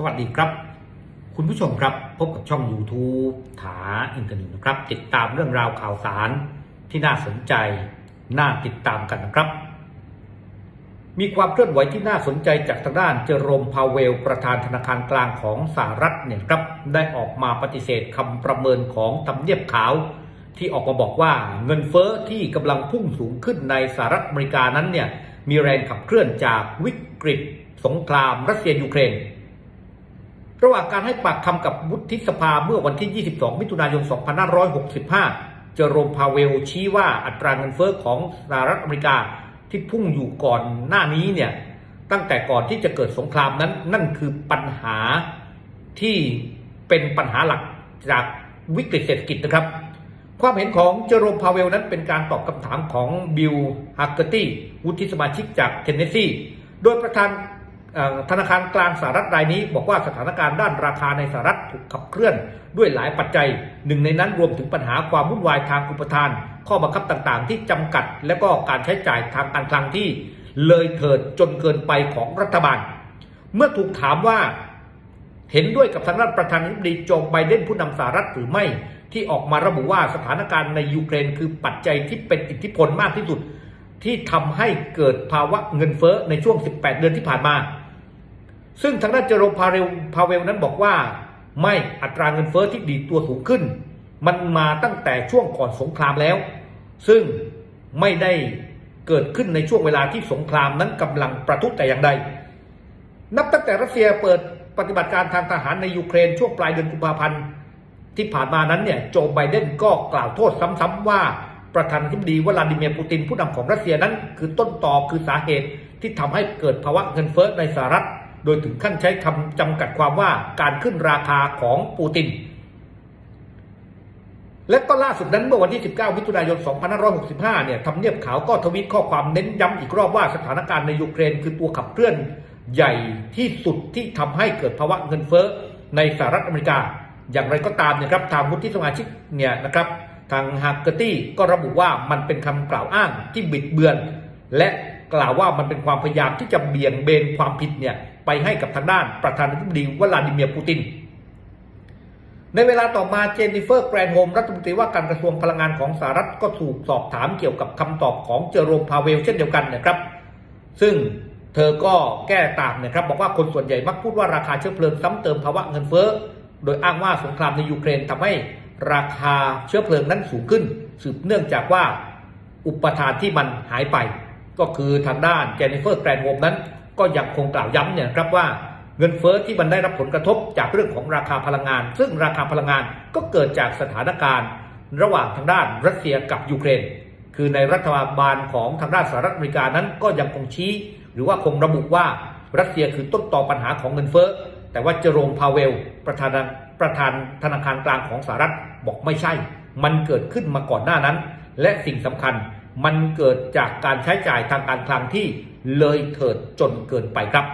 สวัสดีครับ คุณผู้ชมครับพบกับช่อง YouTube ถาอินเทอร์เน็ตนะครับ ติดตามเรื่องราวข่าวสารที่น่าสนใจ น่าติดตามกันนะครับ มีความเคลื่อนไหวที่น่าสนใจจากทางด้านเจอโรมพาเวล ประธานธนาคารกลางของสหรัฐเนี่ยครับได้ออกมาปฏิเสธคำประเมินของทำเนียบขาว ที่ออกมาบอกว่าเงินเฟ้อที่กำลังพุ่งสูงขึ้นในสหรัฐอเมริกานั้นเนี่ยมีแรงขับเคลื่อนจากวิกฤต สงครามรัสเซียยูเครน ระหว่างการให้ปากคำกับวุฒิสภาเมื่อวันที่ 22 มิถุนายน 2565 เจอโรมพาเวลชี้ว่าอัตราเงินเฟ้อของสหรัฐอเมริกาที่พุ่งอยู่ก่อนหน้านี้เนี่ยตั้งแต่ก่อนที่จะเกิดสงครามนั้น นั่นคือปัญหาที่เป็นปัญหาหลักจากวิกฤตเศรษฐกิจนะครับ ความเห็นของเจอโรมพาเวลนั้นเป็นการตอบคำถามของบิลฮักเกอร์ตี้วุฒิสมาชิกจากเทนเนสซีโดยประธาน ธนาคารกลางสหรัฐรายนี้ บอกว่าสถานการณ์ด้านราคาในสหรัฐถูกขับเคลื่อนด้วยหลายปัจจัย หนึ่งในนั้นรวมถึงปัญหาความวุ่นวายทางอุปทาน ข้อบังคับต่างๆ ที่จำกัด และก็การใช้จ่ายทางการคลังที่เลยเถิดจนเกินไปของรัฐบาล เมื่อถูกถามว่าเห็นด้วยกับทางด้านประธานาธิบดีโจไบเดนผู้นำสหรัฐหรือไม่ ที่ออกมาระบุว่าสถานการณ์ในยูเครนคือปัจจัยที่เป็นอิทธิพลมากที่สุด ที่ทำให้เกิดภาวะเงินเฟ้อในช่วง 18 เดือนที่ผ่านมา ซึ่งทางด้านเจอโรมพาเรลพาเวลนั้นบอกว่า ไม่อัตราเงินเฟ้อที่ดีตัวสูงขึ้น มันมาตั้งแต่ช่วงก่อนสงครามแล้ว ซึ่งไม่ได้เกิดขึ้นในช่วงเวลาที่สงครามนั้นกำลังประทุแต่อย่างใด นับตั้งแต่รัสเซียเปิดปฏิบัติการทางทหารในยูเครนช่วงปลายเดือนกุมภาพันธ์ที่ผ่านมานั้นเนี่ยโจไบเดนก็กล่าวโทษซ้ำๆว่าประธานาธิบดีวลาดิเมียร์ปูตินผู้นำของรัสเซียนั้น คือต้นตอคือสาเหตุที่ทำให้เกิดภาวะเงินเฟ้อในสหรัฐ โดยถึงขั้นใช้คำจำกัดความว่าการขึ้นราคาของปูติน และก็ล่าสุดนั้นเมื่อวันที่ 19 มิถุนายน 2565 เนี่ยทำเนียบขาวก็ทวีตข้อความเน้นย้ำอีกรอบว่าสถานการณ์ในยูเครนคือตัวขับเคลื่อนใหญ่ที่สุดที่ทำให้เกิดภาวะเงินเฟ้อในสหรัฐอเมริกา อย่างไรก็ตามเนี่ยครับทางวุฒิสมาชิกเนี่ยนะครับทางฮักเกอร์ตี้ก็ระบุว่ามันเป็นคำกล่าวอ้างที่บิดเบือน และกล่าวว่ามันเป็นความพยายามที่จะเบี่ยงเบนความผิดเนี่ย ไปให้กับทางด้านประธานาธิบดีวลาดิเมียร์ปูติน ในเวลาต่อมาเจนนิเฟอร์แกรนโฮมรัฐมนตรีว่าการกระทรวงพลังงานของสหรัฐก็ถูกสอบถามเกี่ยวกับคำตอบของเจอโรมพาเวลเช่นเดียวกันนะครับ ซึ่งเธอก็แก้ต่างนะครับ บอกว่าคนส่วนใหญ่มักพูดว่าราคาเชื้อเพลิงซ้ำเติมภาวะเงินเฟ้อโดยอ้างว่าสงครามในยูเครนทำให้ราคาเชื้อเพลิงนั้นสูงขึ้น สืบเนื่องจากว่าอุปทานที่มันหายไป ก็คือทางด้านเจนนิเฟอร์แกรนโฮมนั้น ก็ยังคงกล่าวย้ำเนี่ยครับว่าเงินเฟ้อที่มันได้รับผลกระทบจากเรื่องของราคาพลังงาน ซึ่งราคาพลังงานก็เกิดจากสถานการณ์ ระหว่างทางด้านรัสเซียกับยูเครน คือในรัฐบาลของทางด้านสหรัฐอเมริกานั้นก็ยังคงชี้ หรือว่าคงระบุว่ารัสเซียคือต้นตอปัญหาของเงินเฟ้อแต่ว่าเจอโรมพาเวล ประธานประธานธนาคารกลางของสหรัฐบอกไม่ใช่ มันเกิดขึ้นมาก่อนหน้านั้น และสิ่งสำคัญ มันเกิดจากการใช้จ่ายทางการคลังที่เลยเถิดจนเกินไปครับ